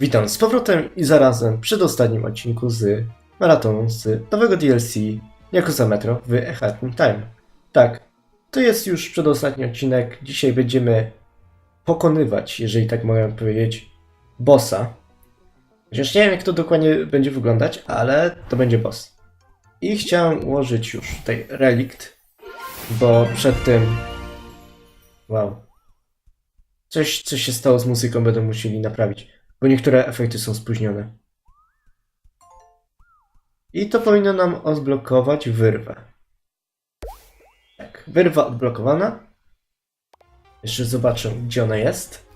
Witam z powrotem i zarazem przedostatnim odcinku z maratonu z nowego DLC Yakuza Metro w A Time. Tak, to jest już przedostatni odcinek. Dzisiaj będziemy pokonywać, jeżeli tak mogę powiedzieć, bossa. Chociaż nie wiem jak to dokładnie będzie wyglądać, ale to będzie boss. I chciałem ułożyć już tutaj relikt, bo przed tym... Wow. Coś, coś się stało z muzyką, będą musieli naprawić bo niektóre efekty są spóźnione. I to powinno nam odblokować wyrwę. Tak, wyrwa odblokowana. Jeszcze zobaczę, gdzie ona jest.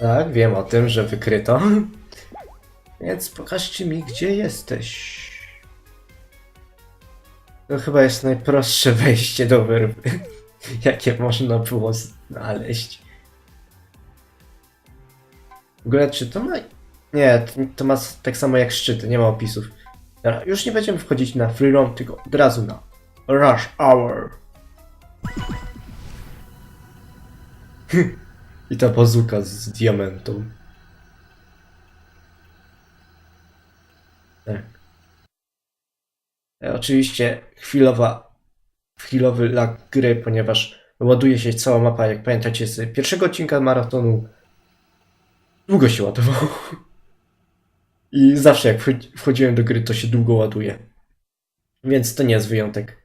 Tak, wiem o tym, że wykryto. Więc pokażcie mi, gdzie jesteś. To chyba jest najprostsze wejście do wyrwy jakie można było znaleźć. W ogóle, czy to ma... Nie, to, ma tak samo jak szczyty, nie ma opisów. Dobra, już nie będziemy wchodzić na free roam, tylko od razu na rush hour. I ta bazuka z diamentą. Tak. E, oczywiście chwilowa chwilowy lag gry, ponieważ ładuje się cała mapa, jak pamiętacie z pierwszego odcinka maratonu. Długo się ładowało. I zawsze jak wchodzi- wchodziłem do gry, to się długo ładuje. Więc to nie jest wyjątek.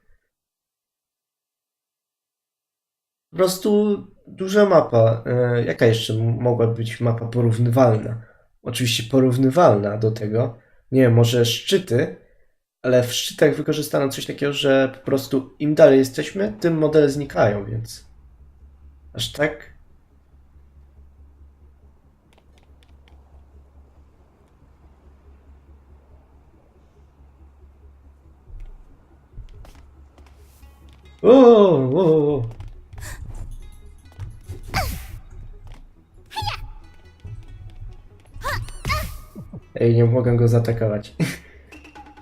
Po prostu duża mapa. E, jaka jeszcze mogła być mapa porównywalna? Oczywiście porównywalna do tego. Nie wiem, może szczyty, ale w szczytach wykorzystano coś takiego, że po prostu im dalej jesteśmy, tym modele znikają, więc aż tak. O, o, o. Ej, nie mogę go zaatakować.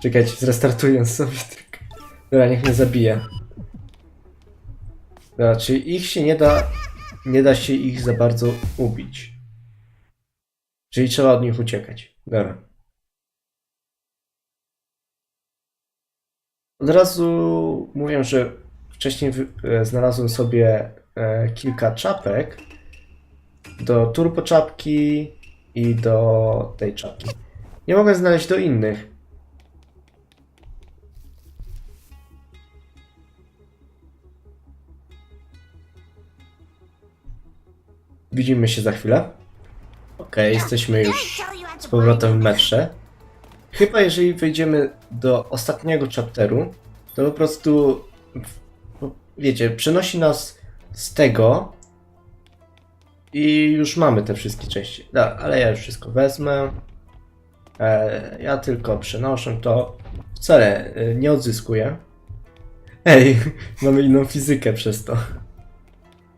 Czekajcie, zrestartuję sobie. Dobra, niech mnie zabije. Dobra, czyli ich się nie da... Nie da się ich za bardzo ubić. Czyli trzeba od nich uciekać. Dobra. Od razu mówię, że wcześniej e, znalazłem sobie e, kilka czapek do turbo czapki i do tej czapki. Nie mogę znaleźć do innych. Widzimy się za chwilę. Okej, jesteśmy już z powrotem w metrze. Chyba jeżeli wejdziemy do ostatniego chapteru, to po prostu, wiecie, przenosi nas z tego i już mamy te wszystkie części. Da, ale ja już wszystko wezmę. E, ja tylko przenoszę to. Wcale e, nie odzyskuję. Ej, mamy inną fizykę przez to.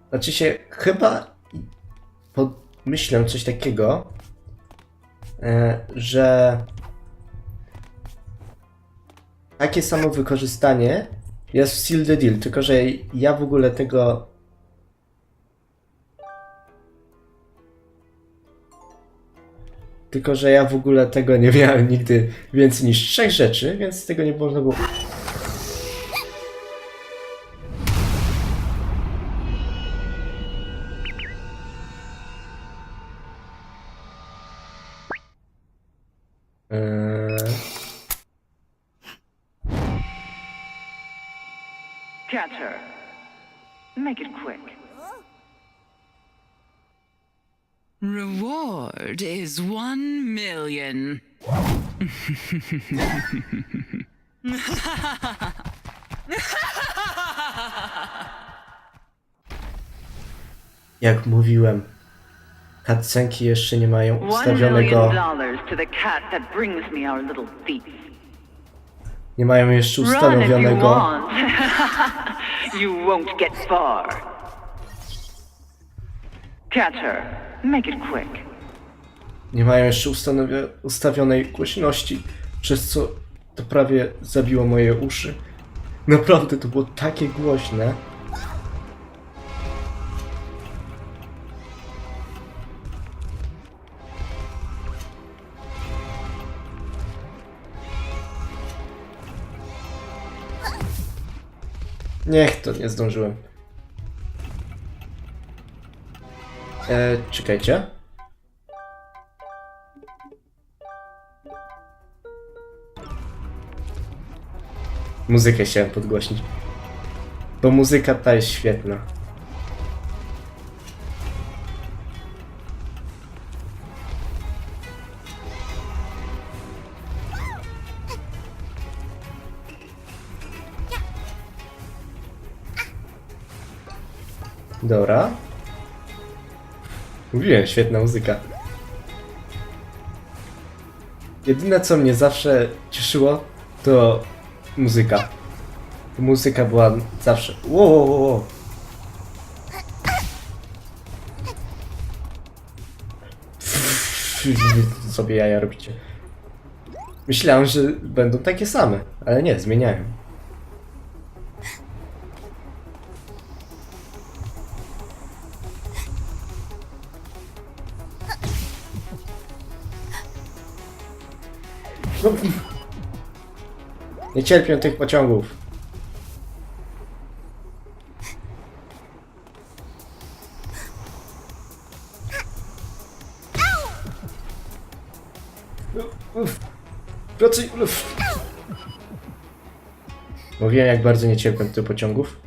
Znaczy się, chyba pomyślę coś takiego, e, że takie samo wykorzystanie jest w Seal the Deal, tylko że ja w ogóle tego tylko że ja w ogóle tego nie miałem nigdy więcej niż trzech rzeczy, więc tego nie można było Uh, eee, Catch her. Make it quick. Reward is one million. jak mówiłem, cutscenki jeszcze nie mają ustawionego, nie mają jeszcze ustanowionego, want. you won't get far. Catch her. Make it quick. nie mają jeszcze ustawionej głośności, przez co to prawie zabiło moje uszy. Naprawdę to było takie głośne. Niech to, nie zdążyłem. E, czekajcie. Muzykę chciałem podgłośnić. Bo muzyka ta jest świetna. Dobra. Mówiłem, świetna muzyka. Jedyne co mnie zawsze cieszyło to muzyka. Muzyka była zawsze. Wow, wow, wow, sobie jaja robicie? Myślałem, że będą takie same, ale nie, zmieniają. Cierpię tych pociągów. Pracuj. Mówiłem jak bardzo nie cierpię tych pociągów.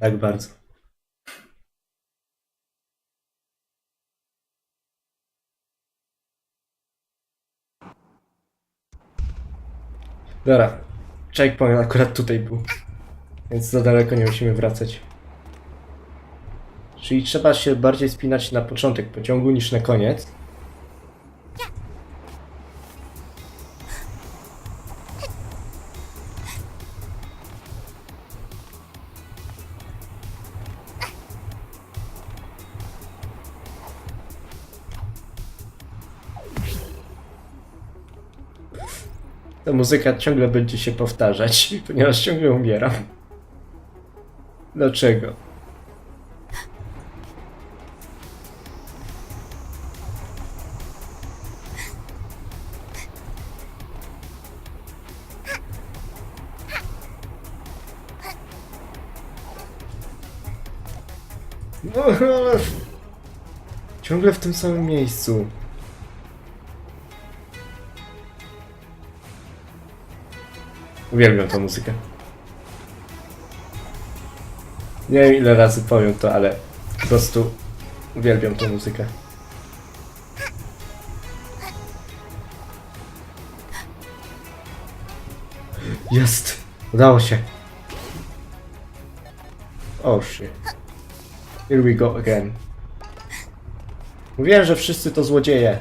Tak bardzo. Dobra, checkpoint akurat tutaj był. Więc za daleko nie musimy wracać. Czyli trzeba się bardziej spinać na początek pociągu niż na koniec. Muzyka ciągle będzie się powtarzać, ponieważ ciągle umieram. Dlaczego? No, ciągle w tym samym miejscu. Uwielbiam tę muzykę. Nie wiem ile razy powiem to, ale po prostu uwielbiam tę muzykę. Jest! Udało się. Oh shit. Here we go again. Mówiłem, że wszyscy to złodzieje.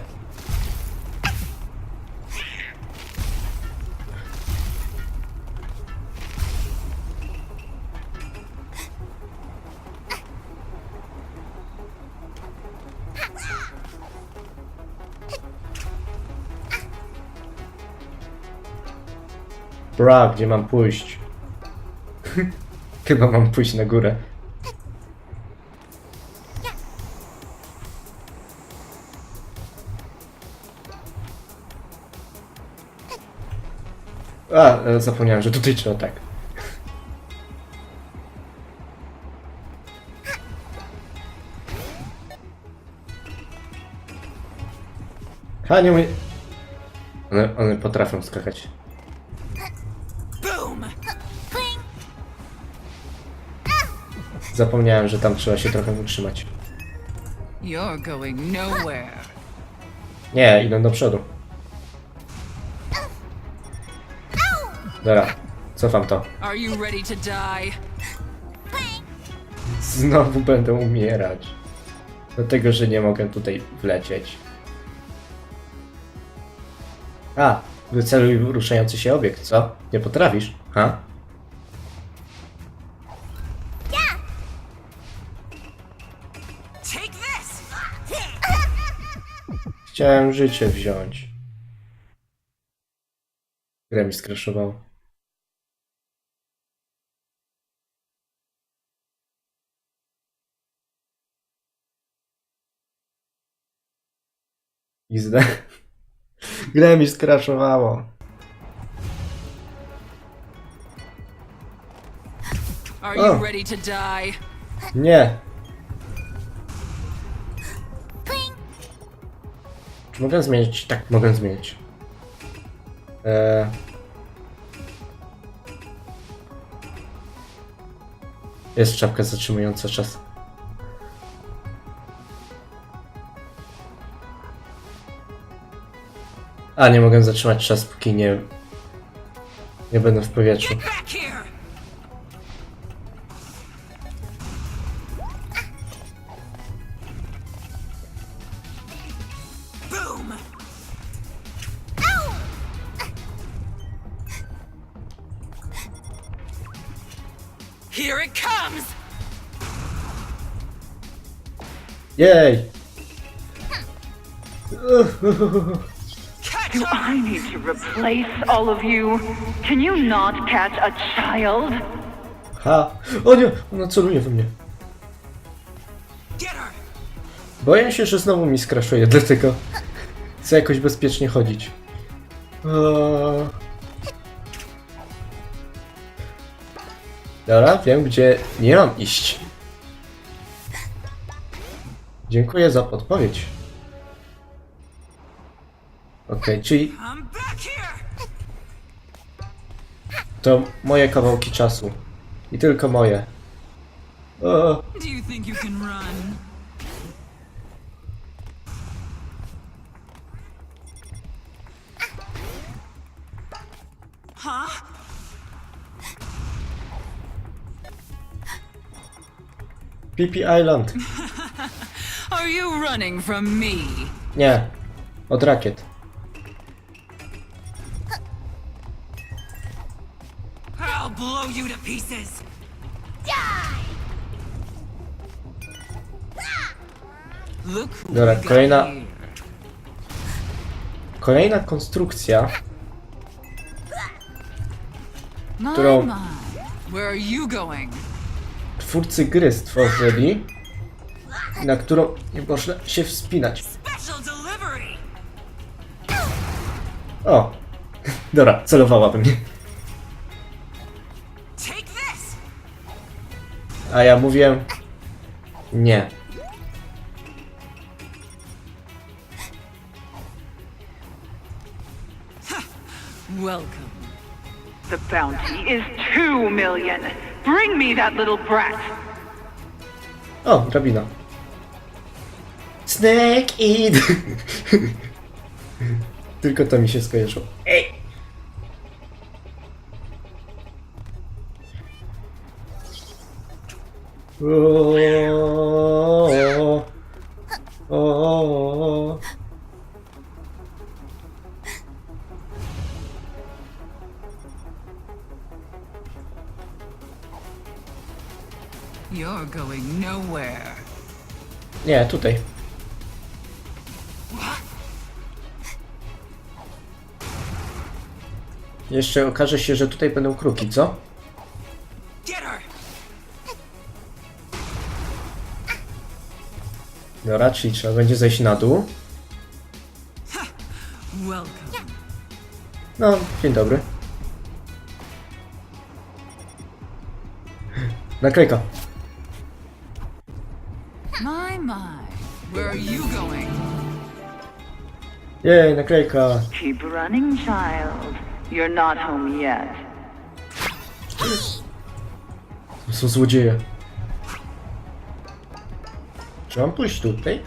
Bra, gdzie mam pójść? Chyba mam pójść na górę. A, e, zapomniałem, że tutaj trzeba tak. Ha, nie umie... One, one potrafią skakać. Zapomniałem, że tam trzeba się trochę utrzymać. You're going nowhere. Nie, idą do przodu. Dobra, cofam to. Are you ready to die? Znowu będę umierać. Dlatego, że nie mogę tutaj wlecieć. A, wyceluj ruszający się obiekt, co? Nie potrafisz? Ha? Chciałem życie wziąć. Grę mi skraszował. Izdę. Grę mi skraszowało. Are you ready to die? Nie. Mogę zmienić? Tak, mogę zmienić. Eee... Jest czapka zatrzymująca czas. A, nie mogę zatrzymać czas, póki nie... Nie będę w powietrzu. Jej! Do! I need to replace all of you? Can you not catch a child? Ha! O nie! Ona celuje we mnie. Boję się, że znowu mi skraszuje, dlatego chcę jakoś bezpiecznie chodzić. Eee. Dobra, wiem gdzie nie mam iść. Dziękuję za podpowiedź. Okej, czyli back here! to moje kawałki czasu. I tylko moje. O? Pipi Island. Are you running from me? Nie. Od rakiet. I'll blow you to pieces! Look who Dobra, got kolejna- here. Kolejna konstrukcja, My, którą- my. Where are you going? twórcy gry stworzyli, na którą nie można się wspinać. O! Dobra, celowała we mnie. A ja mówię... Nie. Welcome. The bounty is two million. Bring me that little brat. O, drabina. Snake Eat! Tylko to mi się skojarzyło. Ej! O, o, o. You're going nowhere. Nie, tutaj. Jeszcze okaże się, że tutaj będą kruki, co? Dobra, czyli trzeba będzie zejść na dół. No, dzień dobry. Naklejka. My, my. Where are you going? Jej, naklejka. Keep running, child. You're not home yet. To są złodzieje. Czy mam pójść tutaj?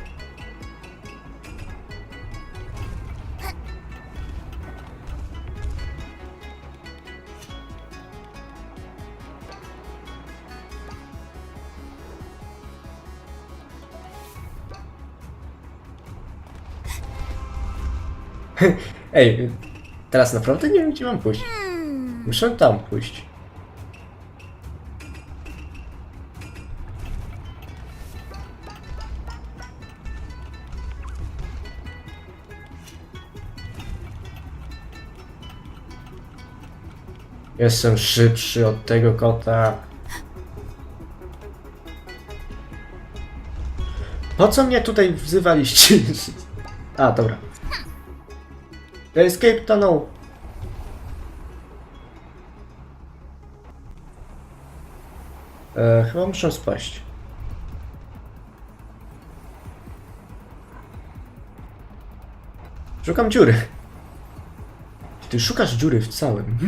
Ej, teraz naprawdę nie wiem, gdzie mam pójść. Muszę tam pójść. Jestem szybszy od tego kota. Po co mnie tutaj wzywaliście? A, dobra. Escape tunnel! E, chyba muszę spaść. Szukam dziury. Ty szukasz dziury w całym.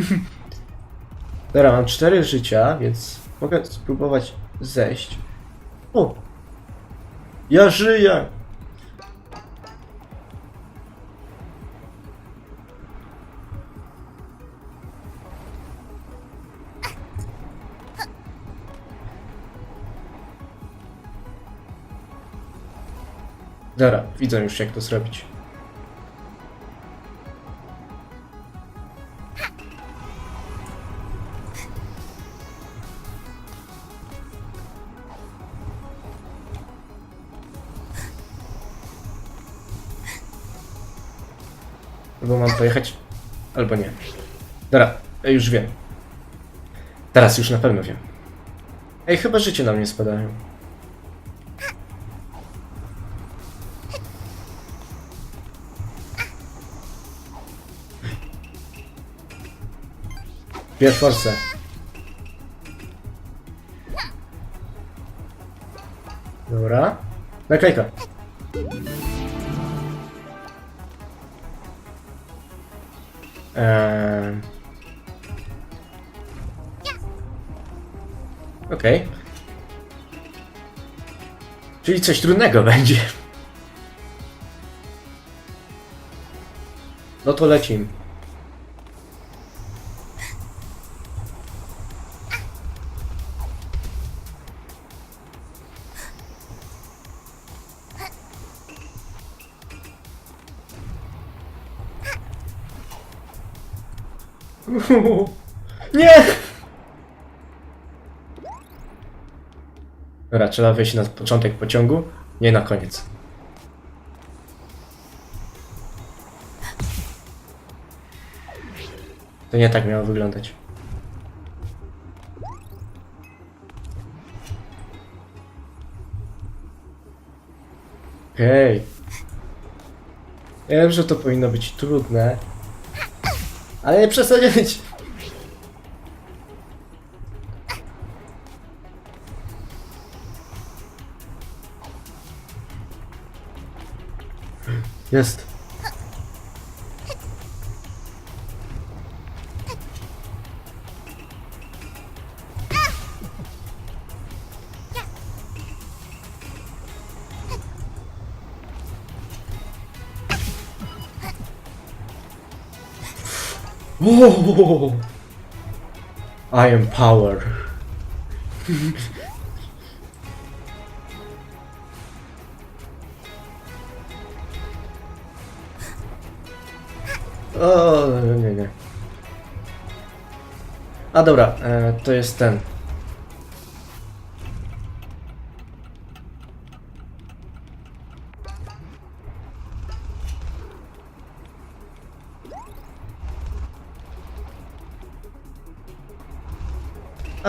Dobra, mam cztery życia, więc mogę spróbować zejść. O! Ja żyję! Dobra, widzę już jak to zrobić. Albo mam pojechać, albo nie. Dobra, już wiem. Teraz już na pewno wiem. Ej, chyba życie na mnie spadają. Bierz forsę. Dobra. Naklejka. Eee... Okej. Czyli coś trudnego będzie. No to lecimy. Nie! Dobra, trzeba wejść na początek pociągu, nie na koniec. To nie tak miało wyglądać. Okej. Ja wiem, że to powinno być trudne. Ale nie przestań być. Jest. Whoa! I am power. O, nie, nie. A dobra, e, to jest ten.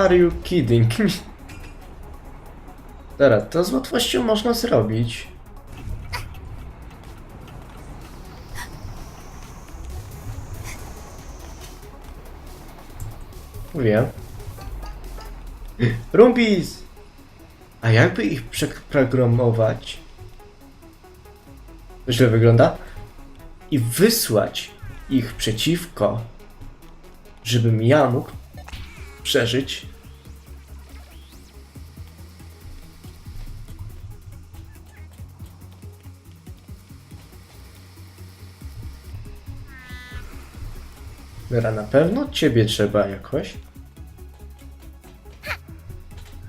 Are you kidding me? Dobra, to z łatwością można zrobić. Wiem. Rumpis! A jakby ich przeprogramować? To źle wygląda? I wysłać ich przeciwko, żebym ja mógł przeżyć. Dobra, na pewno ciebie trzeba jakoś.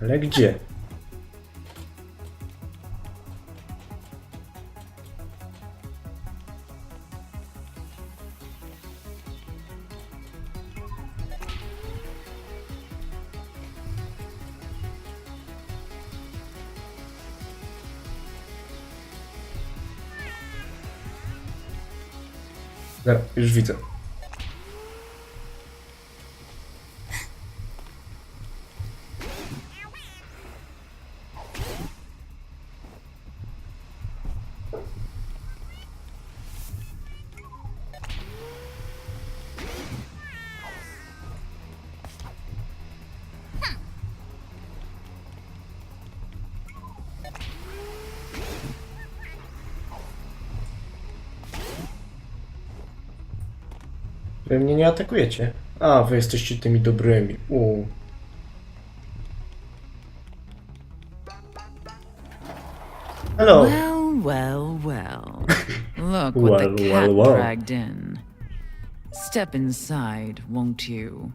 Ale gdzie? Już widzę. Wy mnie nie atakujecie. A, wy jesteście tymi dobrymi. U. Hello. Well, well, well. Look what Well, the cat well, well. dragged in. Step inside, won't you?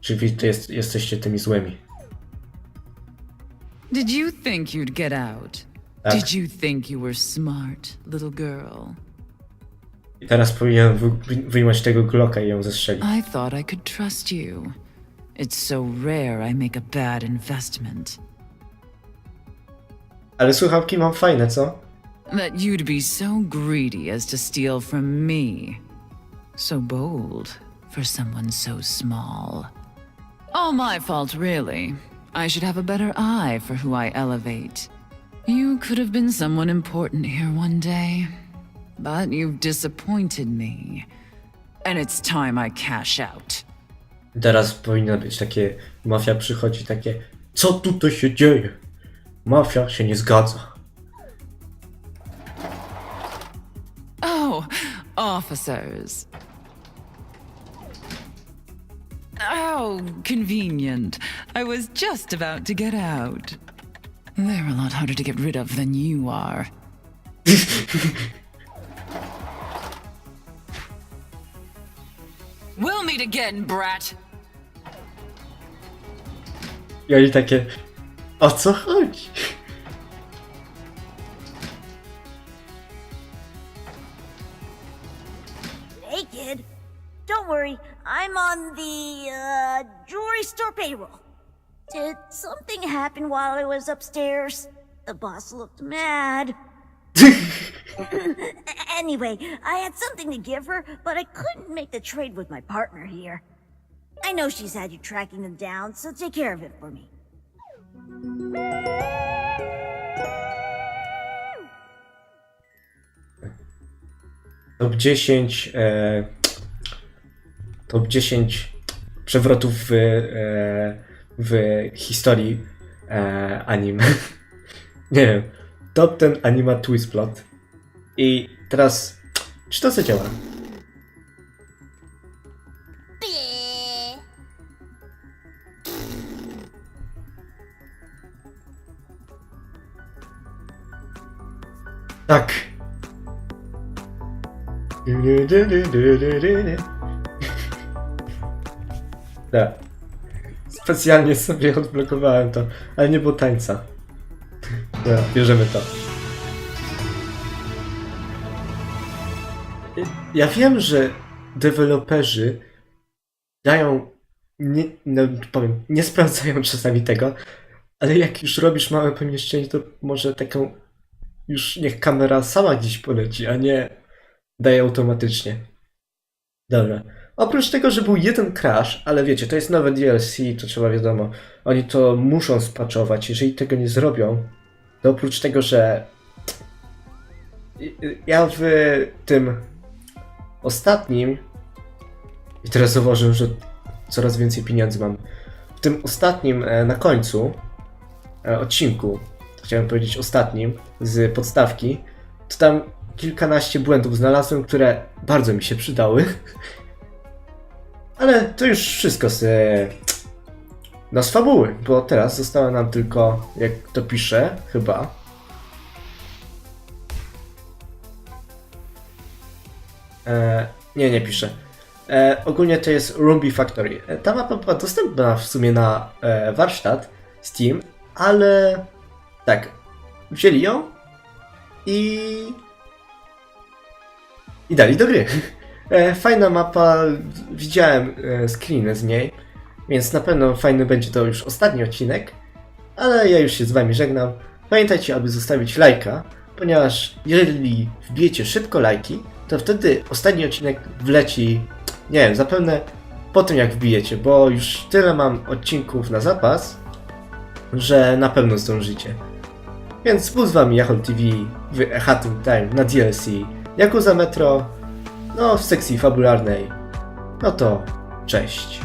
Czy wy to jest, jesteście tymi złymi? Did you think you'd get out? Tak. Did you think you were smart, little girl? I teraz powinienem wy, wy, wyjąć tego Glocka i ją zestrzelić. I thought I could trust you. It's so rare I make a bad investment. Ale słuchawki mam fajne, co? That you'd be so greedy as to steal from me. So bold for someone so small. All my fault, really. I should have a better eye for who I elevate. You could have been someone important here one day, but you've disappointed me. And it's time I cash out. Teraz powinno być takie, mafia przychodzi takie, co tutaj się dzieje? Mafia się nie zgadza. Oh, officers. Oh, convenient. I was just about to get out. They're a lot harder to get rid of than you are. we'll meet again, brat. I oni takie, o co chodzi? Hey, kid. Don't worry, I'm on the uh, jewelry store payroll. Did something happen while I was upstairs? The boss looked mad. anyway, I had something to give her, but I couldn't make the trade with my partner here. I know she's had you tracking them down, so take care of it for me. Top 10, e, top 10 przewrotów w, e, w historii e, anime. Nie wiem. Top 10 anima twist plot. I teraz, czy to zadziała? Tak. Tak. Specjalnie sobie odblokowałem to, ale nie było tańca. Dobra, bierzemy to. Ja wiem, że deweloperzy dają, nie, no, powiem, nie sprawdzają czasami tego, ale jak już robisz małe pomieszczenie, to może taką już niech kamera sama gdzieś poleci, a nie daje automatycznie. Dobra. Oprócz tego, że był jeden crash, ale wiecie, to jest nowe DLC, to trzeba wiadomo, oni to muszą spaczować. Jeżeli tego nie zrobią, to oprócz tego, że ja w tym ostatnim i teraz zauważyłem, że coraz więcej pieniędzy mam. W tym ostatnim e, na końcu e, odcinku, chciałem powiedzieć ostatnim, z podstawki, to tam kilkanaście błędów znalazłem, które bardzo mi się przydały. Ale to już wszystko z, e, no z fabuły, bo teraz została nam tylko, jak to pisze, chyba. E, nie, nie pisze. E, ogólnie to jest Ruby Factory. E, ta mapa była dostępna w sumie na e, warsztat Steam, ale tak, wzięli ją i i dali do gry. E, fajna mapa, widziałem e, screeny z niej, więc na pewno fajny będzie to już ostatni odcinek, ale ja już się z wami żegnam. Pamiętajcie, aby zostawić lajka, ponieważ jeżeli wbijecie szybko lajki, to wtedy ostatni odcinek wleci, nie wiem, zapewne po tym jak wbijecie, bo już tyle mam odcinków na zapas, że na pewno zdążycie. Więc był z wami Yahoo TV w Hatun Time na DLC Yakuza Metro, no w sekcji fabularnej. No to cześć.